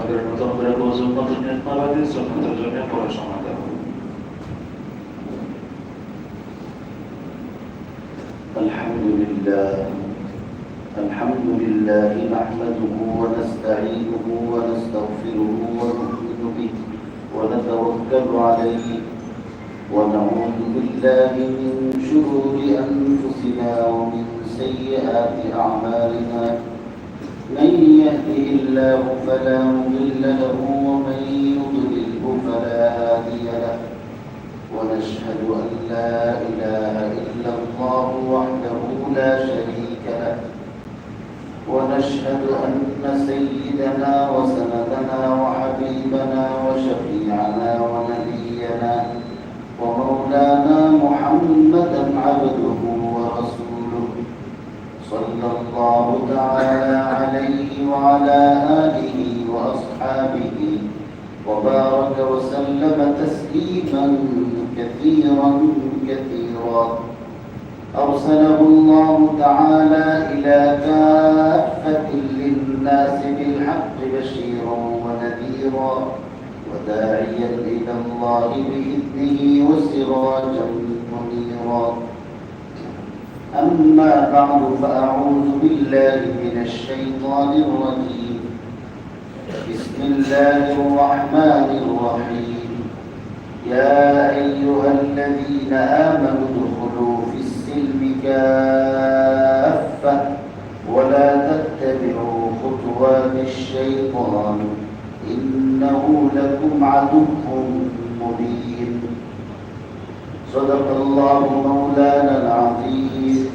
করে নতুন করে গোসল নতুন নিয়ত করা দিয়ে সুন্নতের জন্য পরে সময় দেব الحمد لله الحمد لله نحمده ونستعينه ونستغفره ونؤمن به ونتوكل عليه ونعوذ بالله من شرور أنفسنا ومن سيئات أعمالنا من يهده الله فلا مضل له ومن يضلله فلا هادي له. ونشهد أن لا إله إلا الله وحده لا شريك له. ونشهد أن سيدنا وسندنا وحبيبنا وشفيعنا ونبينا ومولانا محمدا عبده ورسوله. صلى الله تعالى عليه وعلى آله وأصحابه وبارك وسلم تسليما كثيرا كثيرا. أرسله الله تعالى إلى كافة للناس بالحق بشيرا ونذيرا وداعيا إلى الله بإذنه وسراجا منيرا. أما بعد فأعوذ بالله من الشيطان الرجيم. بسم الله الرحمن الرحيم. يا أيها الذين آمنوا ادخلوا في السلم كافة ولا تتبعوا خطوات الشيطان. إنه لكم عدو صدق الله مولانا العظيم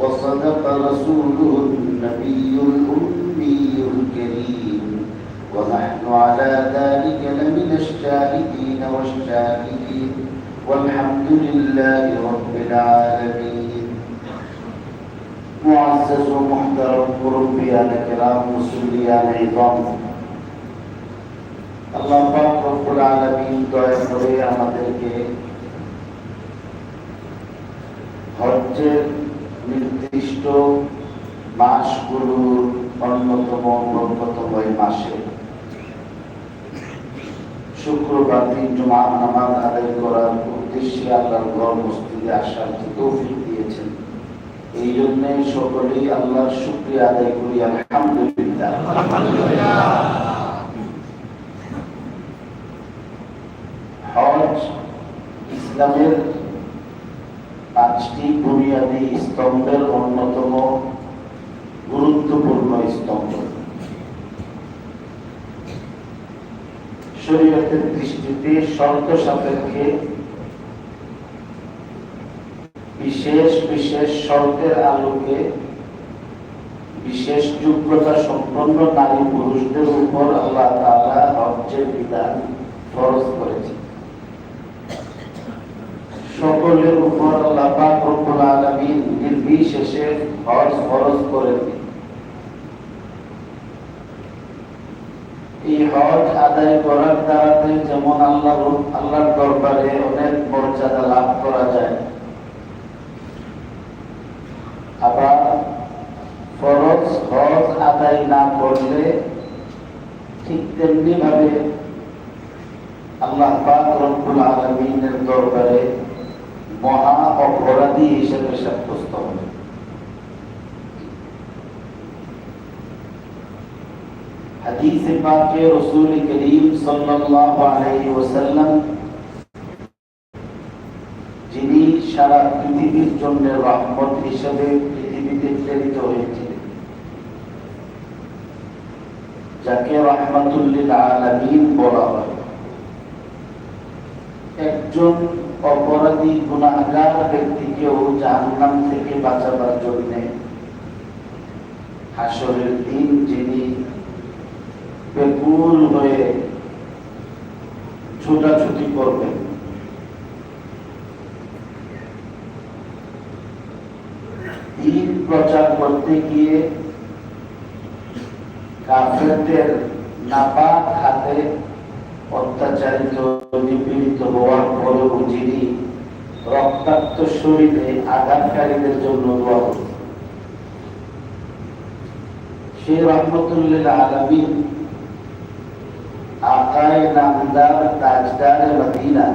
وصدق رسوله النبي الأمي الكريم ونحن على ذلك لمن الشاهدين والشاهدين والحمد لله رب العالمين معزز ومحترم مربيان كرام مسليان عظام আল্লাহ পাক রব্বুল আলামিন দয়া করে আমাদেরকে হজ্জের নির্দিষ্ট মাসগুলোর অন্যতম এই মাসে। শুক্রবার দিন জমা নামাজ আদায় করার উদ্দেশ্যে আল্লাহর ঘর মসজিদে আসার তৌফিক দিয়েছেন? এই জন্য সকলেই আল্লাহর শুক্রিয়া আদায় করি, আলহামদুলিল্লাহ। হজ ইসলামের পাঁচটি বুনিয়াদী স্তম্ভের অন্যতম গুরুত্বপূর্ণ স্তম্ভ। শরীয়তের দৃষ্টিতে শর্ত সাপেক্ষে বিশেষ বিশেষ শর্তের আলোকে বিশেষ যোগ্যতা সম্পন্ন নারী পুরুষদের উপর আল্লাহ তাআলা হজ্জের বিধান ফরজ করেছে সকলের উপর নির্বিশেষে হজ ফরজ করেন এই হজ আদায় করার দ্বারাতে যেমন আল্লাহ আল্লাহর দরবারে অনেক মর্যাদা লাভ করা যায়। আবার ফরজ হজ আদায় না করলে ঠিক তেমনি ভাবে আল্লাহ পাক রব্বুল আলামিনের দরবারে মহা অপরাধী হিসেবে সাব্যস্ত হবে। যিনি সারা পৃথিবীর জন্য রহমত হিসেবে পৃথিবীতে প্রেরিত হয়েছিলেন, যাকে রহমাতুল্লিল আলামিন বলা হয়। একজন অপরাধী গুণাগার ব্যক্তিকেও জাহান্নাম থেকে বাঁচাবার জন্য হাসরের দিন যিনি বেকুল হয়ে ছোটাছুটি করবেন দিন প্রচার করতে গিয়ে কাফেরদের নাপাক হাতে অত্যাচারিত, নিপীড়িত হওয়ার পরেও যিনি রক্তাক্ত শরীরে আঘাতকারীদের জন্য দোয়া করতেন সে রহমতুল্লাহ আলমিন আকায় নামদার, তাজদার মদিনা,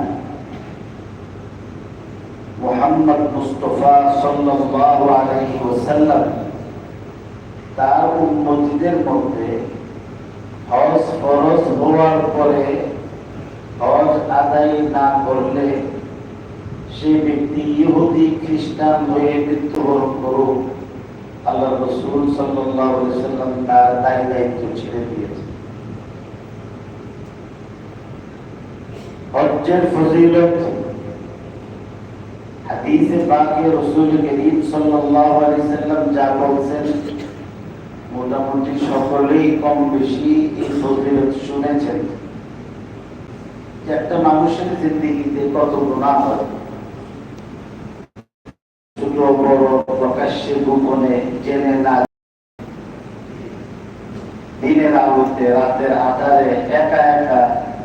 মোহাম্মদ মুস্তফা সাল্লাল্লাহু আলাইহি ওয়াসাল্লাম তার উম্মতিদের মধ্যে হজ ফরজ হওয়ার পরে হজ আদায় না করলে সে ব্যক্তি ইহুদি, খ্রিস্টান হয়ে মৃত্যুবরণ করুক। আল্লাহ রসুল সাল্লাম তার দায় দায়িত্ব ছেড়ে দিয়েছে হজ্জের ফজিলত হাদিসে পাকে রসুল করিম সাল্লাল্লাহু আলাইহি সাল্লাম যা বলছেন মোটামুটি সকলেই কম বেশি এই ফজিলত শুনেছেন একটা মানুষের জিন্দিগিতে কত গুনাহ হয়। ছোট, বড়, প্রকাশ্যে গোপনে জেনে না দিনের আলোতে, রাতের আধারে একা একা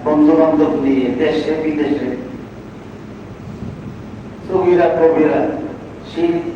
বন্ধু বান্ধব নিয়ে দেশে, বিদেশে। সগিরা, কবিরা শিল্প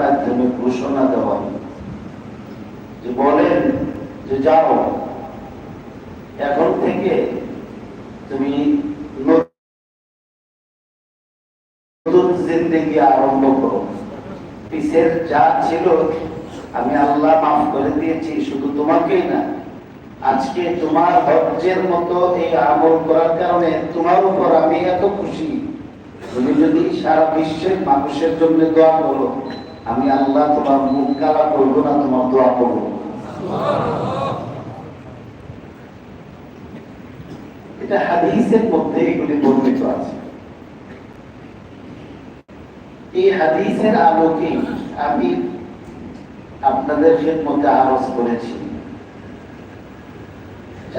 তার জন্য ঘোষণা দেওয়া যে বলেন যে যাও, এখন থেকে তুমি নতুন জিন্দেগি আরম্ভ করো। পিসের যা ছিল আমি আল্লাহ মাফ করে দিয়েছি, শুধু তোমাকেই না আজকে তোমার হজ্জের মতো এই আমল করার কারণে তোমার উপর আমি এত খুশি। তুমি যদি সারা বিশ্বের মানুষের জন্য দোয়া করো, আমি আল্লাহ তোমার মুখ কালা করব না, তোমার দোয়া করব। এটা হাদিসের মধ্যে এগুলি বর্ণিত আছে। এই হাদিসের আলোকে আমি আপনাদের মধ্যে আরজ করেছি।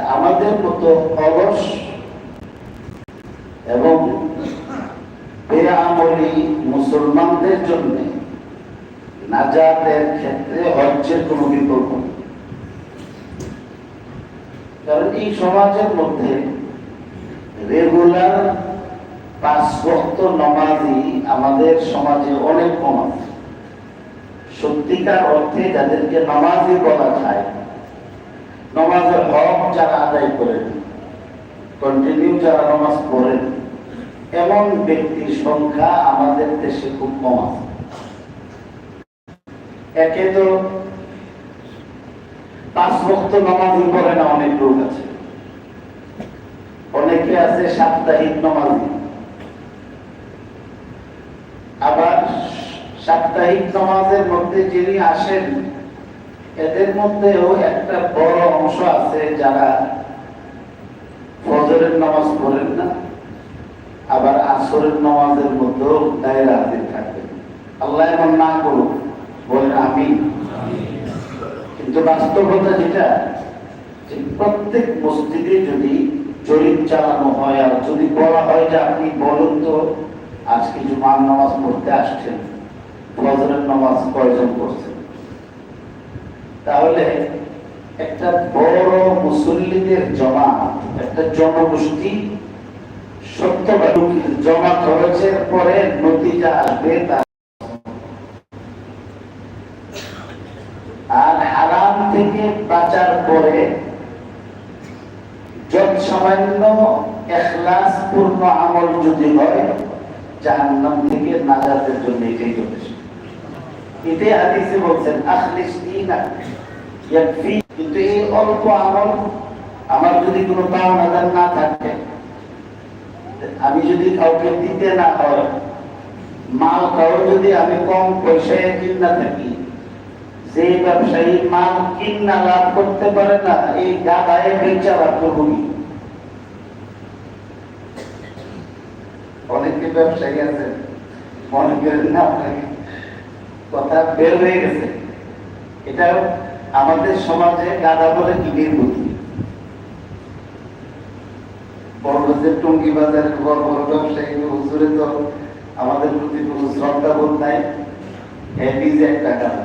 আমাদের মতো অলস এবং বেআমলি মুসলমানদের জন্য নাজাতের ক্ষেত্রে হজ্জের কোনো বিকল্প কারণ এই সমাজের মধ্যে রেগুলার পাঁচ ভক্ত নমাজি আমাদের সমাজে অনেক কম আছে। সত্যিকার অর্থে যাদেরকে নমাজি বলা যায় নমাজের হক যারা আদায় করেন কন্টিনিউ যারা নমাজ পড়েন এমন ব্যক্তির সংখ্যা আমাদের দেশে খুব কম আছে। একে তো পাঁচ ভক্ত নমাজি পড়ে না অনেক লোক আছে। অনেকে আছে সাপ্তাহিক নমাজি। আবার সাপ্তাহিক নমাজের মধ্যে যিনি আসেন এদের মধ্যেও একটা বড় অংশ আছে যারা ফজরের নামাজ পড়েন না, আবার আসরের নামাজের মধ্যেও দায়ের হাজির থাকবেন আল্লাহ এমন না করুক, বলেন আমি কিন্তু বাস্তবতা যেটা, যে প্রত্যেক মসজিদে যদি জরিপ চালানো হয়, আর যদি বলা হয় যে আপনি বলুন তো, আজকে জুমার নামাজ পড়তে আসছেন, ফজরের নামাজ কয়জন করছেন তাহলে একটা বড় মুসল্লিদের জমা একটা জনগোষ্ঠী জমা পরে আসবে তার। আর হারাম থেকে বাঁচার পরে যত সামান্য এখলাস পূর্ণ আমল যদি হয়, জাহান্নাম থেকে নাজাতের জন্য এটাই যথেষ্ট। এটাই হাদিসে বলছেন, আখলিস দিনা ইয়াকফি। কিন্তু এই অল্প আমল আমার যদি কোনো পাওনা দান না থাকে, আমি যদি কাউকে দিতে না হয় মাল কাউ যদি আমি কম পয়সায় কিনা থাকি, যে ব্যবসায়ী মাল কিনা লাভ করতে পারে না, এই গাদায় বেচা লাভ করব অনেকে ব্যবসায়ী আছেন মনে না আপনাকে কথা বের হয়ে গেছে। এটা আমাদের সমাজে গাদা বলে কিবির বুদ্ধি টঙ্গি বাজারের বড় বড় ব্যবসায়ী হুজুরে তো আমাদের প্রতি কোনো শ্রদ্ধা বোধ নাই। হেভি যে একটা গাদা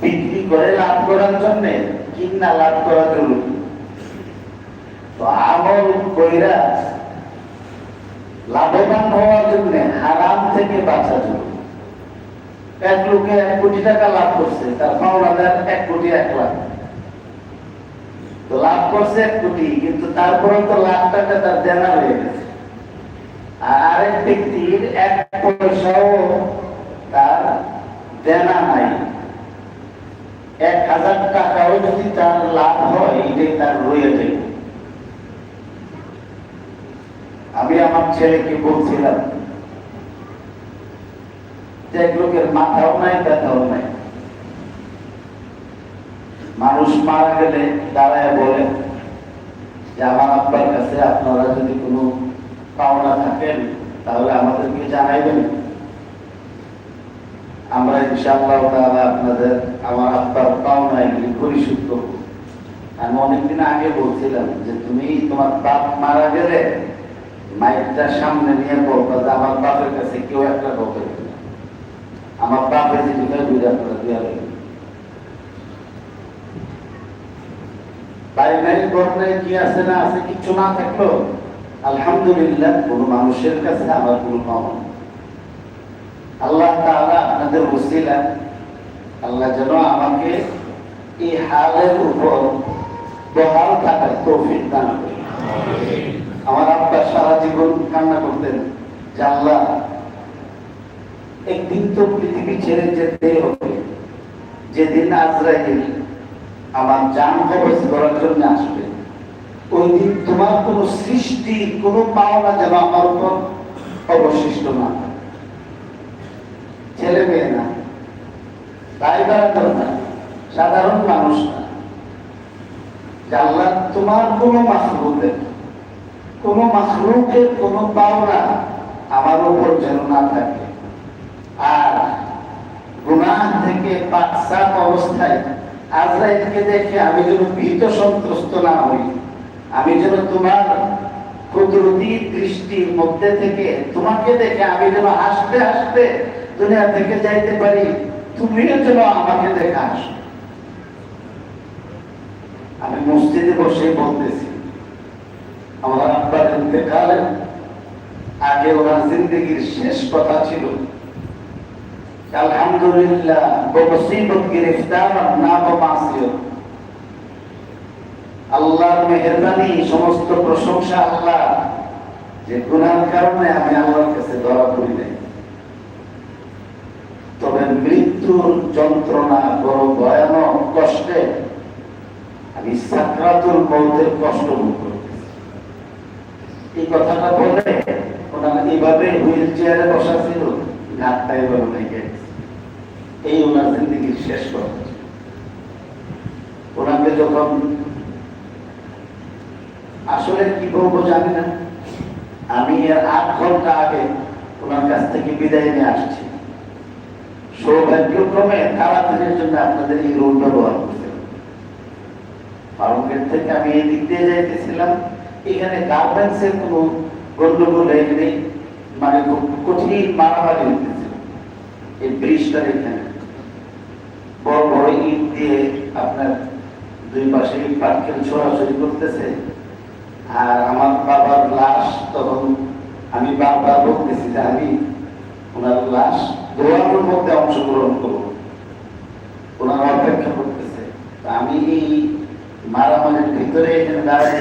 বিক্রি করে লাভ করার জন্য কিনা লাভ করা তো আমল কইরা লাভবান হওয়ার জন্য হারাম থেকে বাঁচা জরুরি এক লোকে এক কোটি টাকা লাভ করছে, তার দেয় এক কোটি এক লাখ। লাভ করছে এক কোটি, কিন্তু তারপরে তো লাখ টাকা তার দেনা হয়ে গেছে। আর আরেক ব্যক্তির এক পয়সাও তার দেনা নাই। এক হাজার টাকাও যদি তার লাভ হয়, এটাই তার রয়ে যাবে আমি আমার ছেলেকে বলছিলাম যে লোকের মাথাও নাই, ব্যথাও নাই। মানুষ মারা গেলে দাঁড়ায় বলে যে, আমার আব্বার কাছে আপনারা যদি কোনো পাওনা থাকেন, তাহলে আমাদেরকে জানাইবেন। আমরা ইনশাআল্লাহ তাআলা আপনাদের, আমার আব্বার পাওনা এগুলি পরিশোধ করব। আমি অনেকদিন আগে বলছিলাম যে, তুমি তোমার বাপ মারা গেলে মাইকটা সামনে নিয়ে বলবা যে আমার বাপের কাছে কেউ একটা বলবে না। আমার বাপের যে দুটা দুইটা আপনারা দেওয়া লাগবে বাড়ি নাই ঘর কি আছে না আছে কিছু না থাকল? আলহামদুলিল্লাহ, কোন মানুষের কাছে আমার কোনো পাওয়া আল্লাহ তাআলা আপনাদের আল্লাহ যেন আমাকে এই হালের উপর বহাল থাকার তৌফিক দান করে। আমার আব্বা সারা জীবন কান্না করতেন যে আল্লাহ, একদিন তো পৃথিবী ছেড়ে যেতে হবে। যেদিন আজরাইল আমার জান কবজ করার জন্য আসবে, ওই দিন তোমার কোন সৃষ্টি পাওনা যেন আমার উপর অবশিষ্ট না। ছেলে মেয়ে না বেড়াতেও না, সাধারণ মানুষ না। যে তোমার কোন মাসরুকের কোন মাসরুকের কোন পাওনা আমার উপর যেন না থাকে। আর গুনাহ থেকে পাকসাপ অবস্থায় আজরাইলকে দেখে আমি যেন ভীত সন্ত্রস্ত না হই। আমি যেন তোমার কুদরতি দৃষ্টির মধ্যে থেকে তোমাকে দেখে আমি যেন হাসতে হাসতে দুনিয়া থেকে যাইতে পারি, তুমিও যেন আমাকে দেখে আসো আমি মসজিদে বসে বলতেছি আমার আব্বার ইন্তেকালে আগে ওনার জিন্দগির শেষ কথা ছিল যে গুনার কারণে আমি আল্লাহর কাছে ধরা পড়ি তবে মৃত্যুর যন্ত্রণা বড় ভয়ানক কষ্টে আমি মৌতের কষ্ট এই কথাটা বলে ওনার এইভাবে হুইল চেয়ারে বসা ছিল ঘাটটা এভাবে ভেঙে। এই ওনার জিন্দগির শেষ কথা ওনাকে যখন আসলে কি বলব জানি না। আমি এর আট ঘণ্টা আগে ওনার কাছ থেকে বিদায় নিয়ে আসছি। সৌভাগ্যক্রমে তাড়াতাড়ির জন্য আপনাদের এই রোড ব্যবহার করতে ফার্মগেট থেকে আমি এই দিক দিয়ে যাইতেছিলাম। এখানে গার্মেন্টস এর কোনো গন্ডগোল এখানে মানে খুব কঠিন মারামারি হইতেছিল এই ব্রিজটার এখানে। বড় বড় ইট দিয়ে আপনার দুই পাশে ইট পাটকেল ছোড়াছড়ি করতেছে। আর আমার বাবার লাশ তখন আমি বারবার বলতেছি যে আমি ওনার লাশ দোয়ানোর মধ্যে অংশগ্রহণ করব। ওনার অপেক্ষা করতেছে। আমি এই মারামারির ভিতরে এখানে দাঁড়াই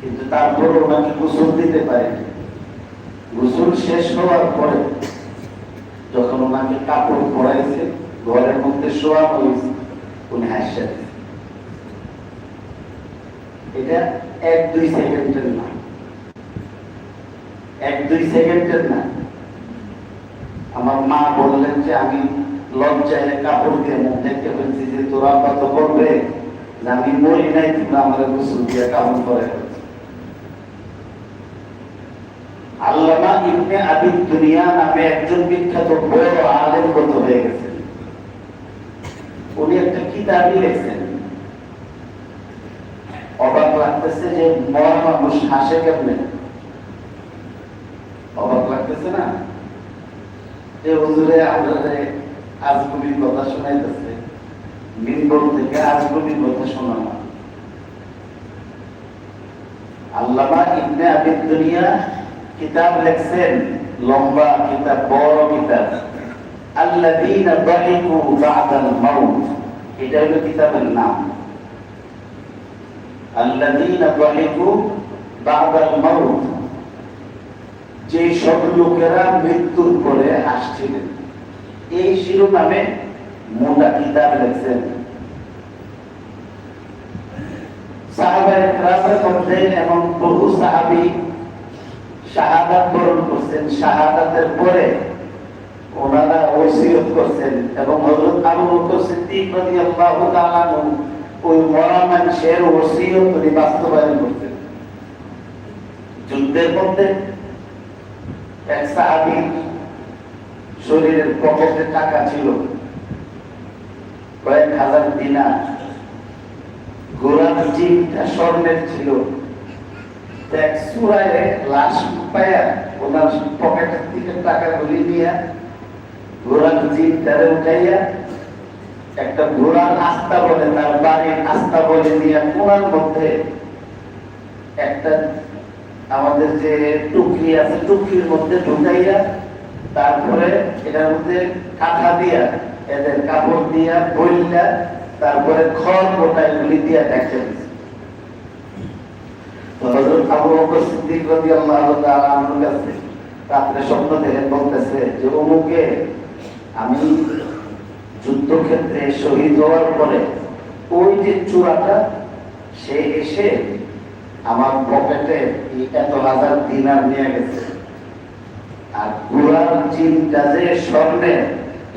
কিন্তু তারপর ওনাকে গোসল দিতে পারিনি। গোসল শেষ হওয়ার পরে যখন ওনাকে কাপড় পরাইছে, ঘরের মধ্যে শোয়া হয়েছে, উনি হাসছে। এটা এক দুই সেকেন্ডের না। এক, দুই সেকেন্ডের না। আমার মা বললেন যে, আমি লজ্জায় কাপড় দিয়ে মুখ দেখতে পেয়েছি যে তোরা কত করবে যে, আমি মরি নাই, তোমরা আমার গোসল দিয়ে কাপড় করে আল্লামা ইবনে দুনিয়া নামে একজন বিখ্যাত বড় আলেম কত হয়ে গেছেন। উনি একটা কিতাবই লিখছেন। অবাক লাগতেছে যে মরা মানুষ হাসে কেমনে? লাগতেছে না? যে হুজুরে আপনাদের আজগুবির কথা শোনাইতেছে। মিম্বর থেকে আজগুবির কথা শোনানো আল্লামা ইবনে আবিদ দুনিয়া কিতাব লিখছেন, লম্বা কিতাব, বড় কিতাব। আল্লাযীনা দাহিকু বা'দাল মাউত। এটা হলো কিতাবের নাম। আল্লাযীনা দাহিকু বা'দাল মাউত। যে সব লোকেরা মৃত্যুর পরে হাসছিলেন এই শিরোনামে মোটা কিতাব লিখছেন। এমন বহু সাহাবী শাহাদাত বরণ করছেন। শাহাদাতের পরে ওনারা করছেন এবং আবু বকর সিদ্দিক তাআলা ওই মরা মানুষের বাস্তবায়ন যুদ্ধের মধ্যে শরীরের পকেটে টাকা ছিল। কয়েক হাজার দিনার গোলাপ জিনটা স্বর্ণের ছিল। উঠাইয়া একটা ঘোড়ার আস্থা বলে আস্থা বলে নিয়ে কোনার মধ্যে একটা আমাদের যে টুকরি আছে, টুকরির মধ্যে ঢুকাইয়া তারপরে এটার মধ্যে কাঁথা দিয়া, এদের কাপড় দিয়া বইলা তারপরে খড় গোটাই গুলি দিয়া দেখতে দিছে। আবু বকর সিদ্দিক রাদিয়াল্লাহু তাআলা কাছে রাত্রে স্বপ্ন দেখে বলতেছে যে, অমুকে, আমি যুদ্ধক্ষেত্রে শহীদ হওয়ার পরে ওই যে চূড়াটা, সে এসে আমার পকেটে এত হাজার দিনার নিয়ে গেছে। আর চিনটা যে স্বর্ণের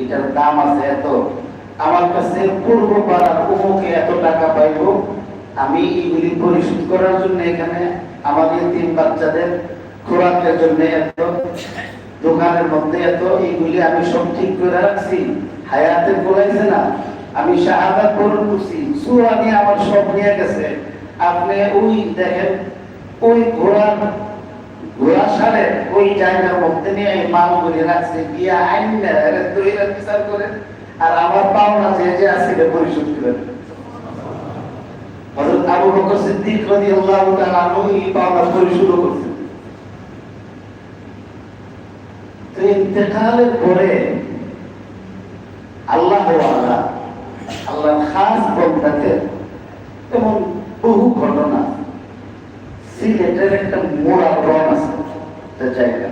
এটার দাম আছে এত। আমার কাছে পূর্ব এত টাকা পাইব, আমি এইগুলি পরিশোধ করার জন্য এখানে আমাদের তিন বাচ্চাদের খোরাকের জন্য এত, দোকানের মধ্যে এত এইগুলি আমি সব ঠিক করে রাখছি। হায়াতে বলাইছে না। আমি শাহাদাত করছি। সুরা আমার সব নিয়ে গেছে। আপনি ওই দেখেন, ওই ঘোড়ার ঘোড়া সারে ওই জায়গার মধ্যে নিয়ে এই মালগুলি রাখছে করে, আর আমার পাওনা যে যে আছে পরিশোধ করে আল্লাহ ওয়ালা আল্লাহ খাস এমন বহু ঘটনা। সিলেটের একটা মোড়া বন আছে জায়গা।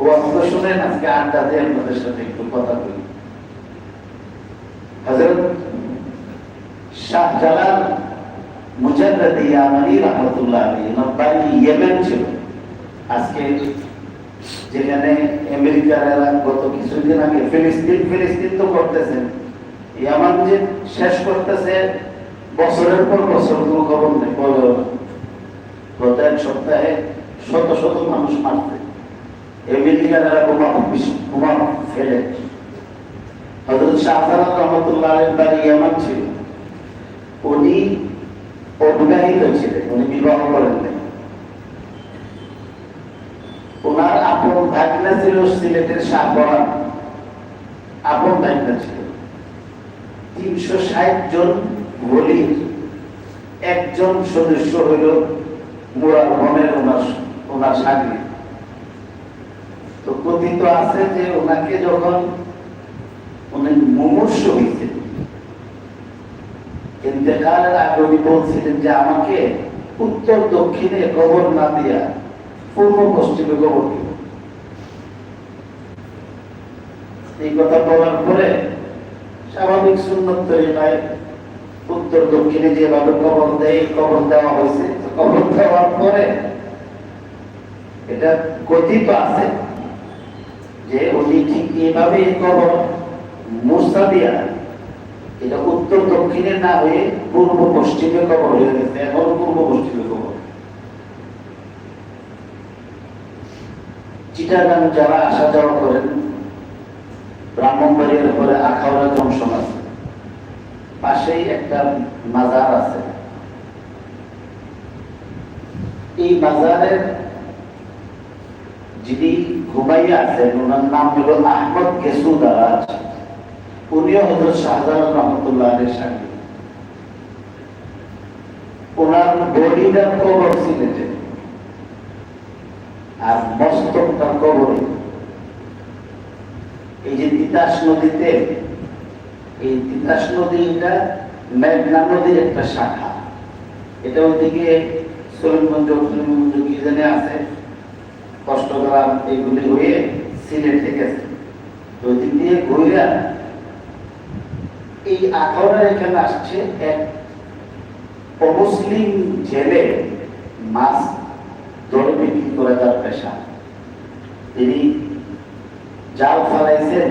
ও আপনারা শুনেন, আজকে আড্ডা দিয়ে আপনাদের সাথে একটু কথা বলি। হজরত শাহজালাল রাহমাতুল্লাহ ওনার বাড়ি ইয়েমেন ছিল। আজকে যেখানে গত কিছুদিন আগে ফিলিস্তিন ফিলিস্তিন তো করতেছেন। ইয়ামান যে শেষ করতেছে বছরের পর বছর কোনো খবর নেই বলেও গত এক সপ্তাহে শত শত মানুষ আমেরিকার এরা বোমা বোমা ফেলে। হজরত শাহজালাল রহমতুল্লাহ বাড়ি ইয়ামান ছিল। উনি অবিবাহিত ছিলেন, উনি বিবাহ করেন নাই। ওনার আপন ভাগনা ছিল সিলেটের শাহপরান আপন ভাগনা ছিল। তিনশো ষাট জন বলির একজন সদস্য হইল মুরার ওনার সাগরি তো কথিত আছে যে ওনাকে যখন মুমূর্ষ ইন্তেকালের বলছিলেন যে আমাকে উত্তর দক্ষিণে কবর না দিয়া পূর্ব পশ্চিমে কবর এই কথা বলার পরে স্বাভাবিক সুন্দর সুন্নত তরিকায় উত্তর দক্ষিণে যেভাবে কবর দেয় কবর দেওয়া হয়েছে। কবর দেওয়ার পরে এটা কথিত আছে যে উনি ঠিক এইভাবে কবর মুসা দিয়া, এটা উত্তর দক্ষিণে না হয়ে পূর্ব পশ্চিমে কবর হয়ে গেছে, এখন পূর্ব পশ্চিমে কবর। চিটাগাং যারা আসা যাওয়া করেন, ব্রাহ্মণবাড়িয়ার পরে আখাউড়া জংশন আছে। পাশেই একটা মাজার আছে। এই মাজারের যিনি ঘুমাইয়া আছেন, ওনার নাম হলো আহমদ গেসু দারাজ। উনিও হজরত শাহজালাল রহমতুল্লাহ আলের স্বামী ওনার বডিটার কবর সিলেটে আর মস্তকটা কবরে এই যে তিতাস নদীতে এই তিতাস নদীটা মেঘনা নদীর একটা শাখা। এটা ওইদিকে সলিমগঞ্জ সলিমগঞ্জ কি জানে আছে কষ্টগ্রাম এইগুলি হয়ে সিলেটে গেছে তো ওই দিক দিয়ে ঘুরে এই আখাউড়ার এখানে আসছে এক অমুসলিম জেলে মাছ ধরে বিক্রি করে তার পেশা। তিনি জাল ফেলাইছেন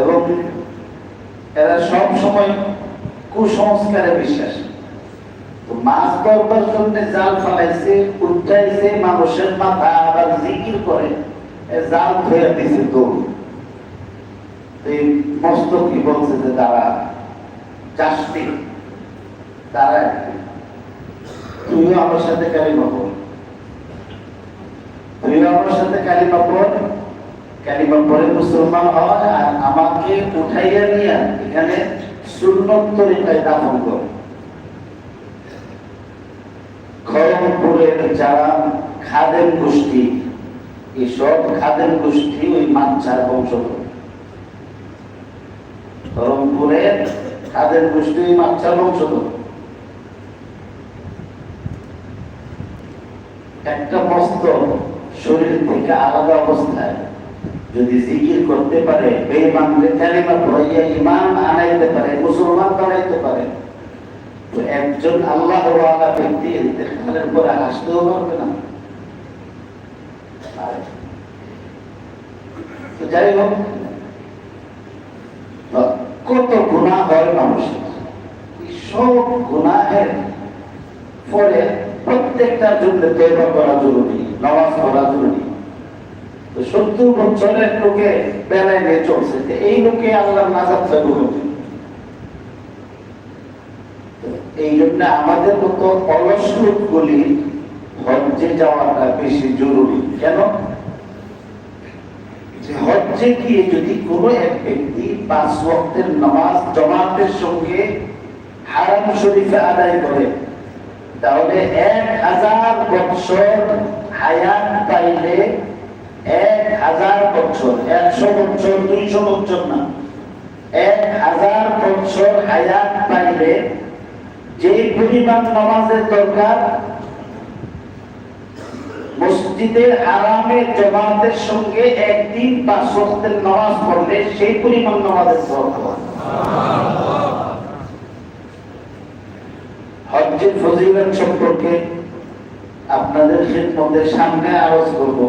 এবং এরা সব সময় কুসংস্কারে বিশ্বাসী। তো মাছ ধরবার জন্য জাল ফালাইছে, উঠাইছে, মানুষের মাথা আবার জিকির করে জাল ধরে দিছে এই মস্ত কি বলছে যে তারা তারা আমার সাথে কালিমা পড়। তুইও আমার সাথে কালিমা পড় কালিমা পড়ে মুসলমান হয় আর আমাকে উঠাইয়া নিয়ে এখানে সুন্নত তরিকায় দাফন কর। যারা খাদেম গোষ্ঠী, এই সব গোষ্ঠী ওই বংশধর। খাদের গোষ্ঠী ওই বংশধর। একটা মস্ত শরীর থেকে আলাদা অবস্থায় যদি জিকির করতে পারে ইমান আনাইতে পারে, মুসলমান বানাইতে পারে, তো একজন আল্লাহ ব্যক্তি ইন্তেকালের আসতেও পারবে না। যাই হোক কত গুণা হয় মানুষের। সব পরে প্রত্যেকটার জন্য তৈবা করা জরুরি, নামাজ পড়া জরুরি। সত্তর বছরের লোকে বেলায় নিয়ে চলছে। এই লোকে আল্লাহ চালু এই জন্য আমাদের মতো অলস লোকগুলি হজ্জে যাওয়াটা বেশি জরুরি। কেন? হজ্জে গিয়ে যদি কোনো এক ব্যক্তি পাঁচ ওয়াক্তের নামাজ জামাতের সঙ্গে হারাম শরীফে আদায় করে, তাহলে এক হাজার বছর হায়াত পাইলে এক হাজার একশো দুইশো না। এক হাজার বছর যে আরামে জমাতের সঙ্গে একদিন বা সত্যের নামাজ পড়লে সেই পরিমাণ নামাজের দরকার হজ্জের সম্পর্কে আপনাদের সামনে আরজ করব।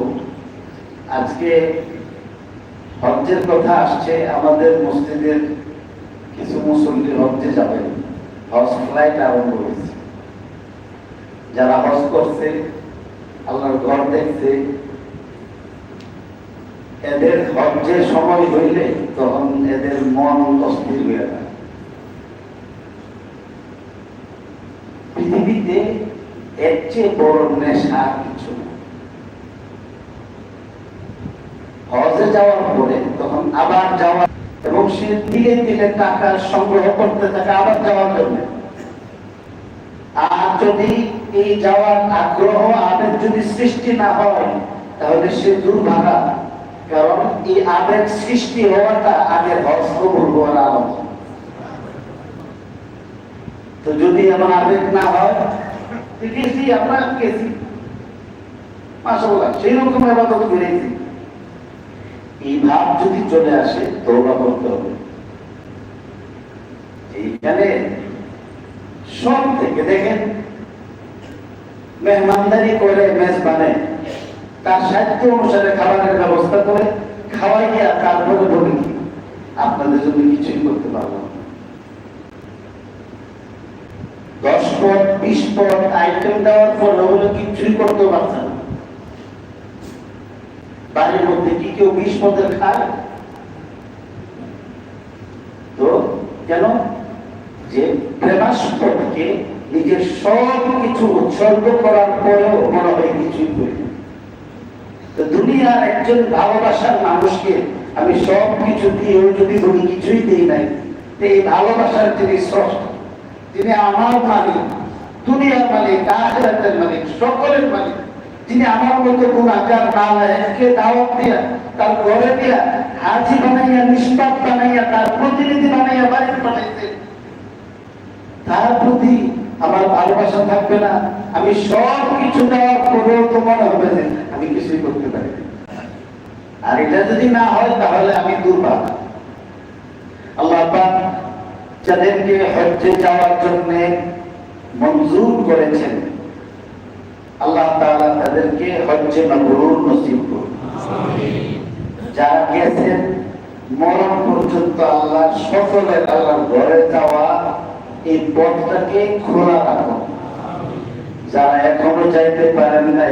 আজকে হজ্জের কথা আসছে, আমাদের মসজিদের কিছু মুসল্লি হজ্জে যাবেন। হজ ফ্লাইট আরম্ভ হয়েছে। যারা হজ করছে, আল্লাহর ঘর দেখছে, এদের হজ্জের সময় হইলে তখন এদের মন অস্থির হয়ে যায়। পৃথিবীতে এর চেয়ে বড় নেশা আর কিছু না হজে যাওয়ার পরে তখন আবার যাওয়া এবং সে ধীরে ধীরে টাকা সংগ্রহ করতে থাকে আবার যাওয়ার জন্য। আর যদি এই যাওয়ার আগ্রহ আবেগ যদি সৃষ্টি না হয়, তাহলে সে দুর্ভাগা। কারণ এই আবেগ সৃষ্টি হওয়াটা আলম তো যদি এমন আবেগ না হয় গেছি আমরা, গেছি। সেই রকম ভাব যদি চলে আসে তৌবা করতে হবে। এইখানে সব থেকে দেখেন, মেহমানদারি করে মেজবানে তার সাহিত্য অনুসারে খাবারের ব্যবস্থা করে খাওয়াই গিয়া তারপরে বলি কি, আপনাদের জন্য কিছুই করতে পারব দশ পদ, বিশ পদ আইটেম দেওয়ার পর ওগুলো কিছুই করতে পারছে না। বাড়ির মধ্যে কি কেউ বিশ পদের খায়? তো কেন? যে প্রেমাস্পদকে নিজের সব কিছু উৎসর্গ করার পরেও মনে হয় কিছুই করি দুনিয়ার একজন ভালোবাসার মানুষকে আমি সব কিছু দিয়েও যদি ধরি কিছুই দিই নাই এই ভালোবাসার যিনি স্রষ্ট। তিনি আমার মালিক, দুনিয়ার মালিক, আখেরাতের মালিক, সকলের মালিক। যিনি আমার মতো গুণাগার নালায়ককে দাওয়াত দিয়া তার ঘরে দিয়া হাজি বানাইয়া, নিষ্পাপ বানাইয়া, তার প্রতিনিধি বানাইয়া বাড়ি বানাইছে তার প্রতি আমার ভালোবাসা থাকবে না। আমি সব কিছু দেওয়ার পরেও তো মনে হবে আমি কিছুই করতে পারি আর এটা যদি না হয়, তাহলে আমি দুর্ভাগ আল্লাহ যাদেরকে হজ্জে যাওয়ার জন্য মঞ্জুর করেছেন আল্লাহ তাআলা তাদেরকে হজ্জে মাবরুর নসিব করুন। যারা গেছেন, মরণ পর্যন্ত আল্লাহ সকলের আল্লাহ ঘরে যাওয়া এই পথটাকে খোলা রাখুন। যারা এখনও যাইতে পারেন নাই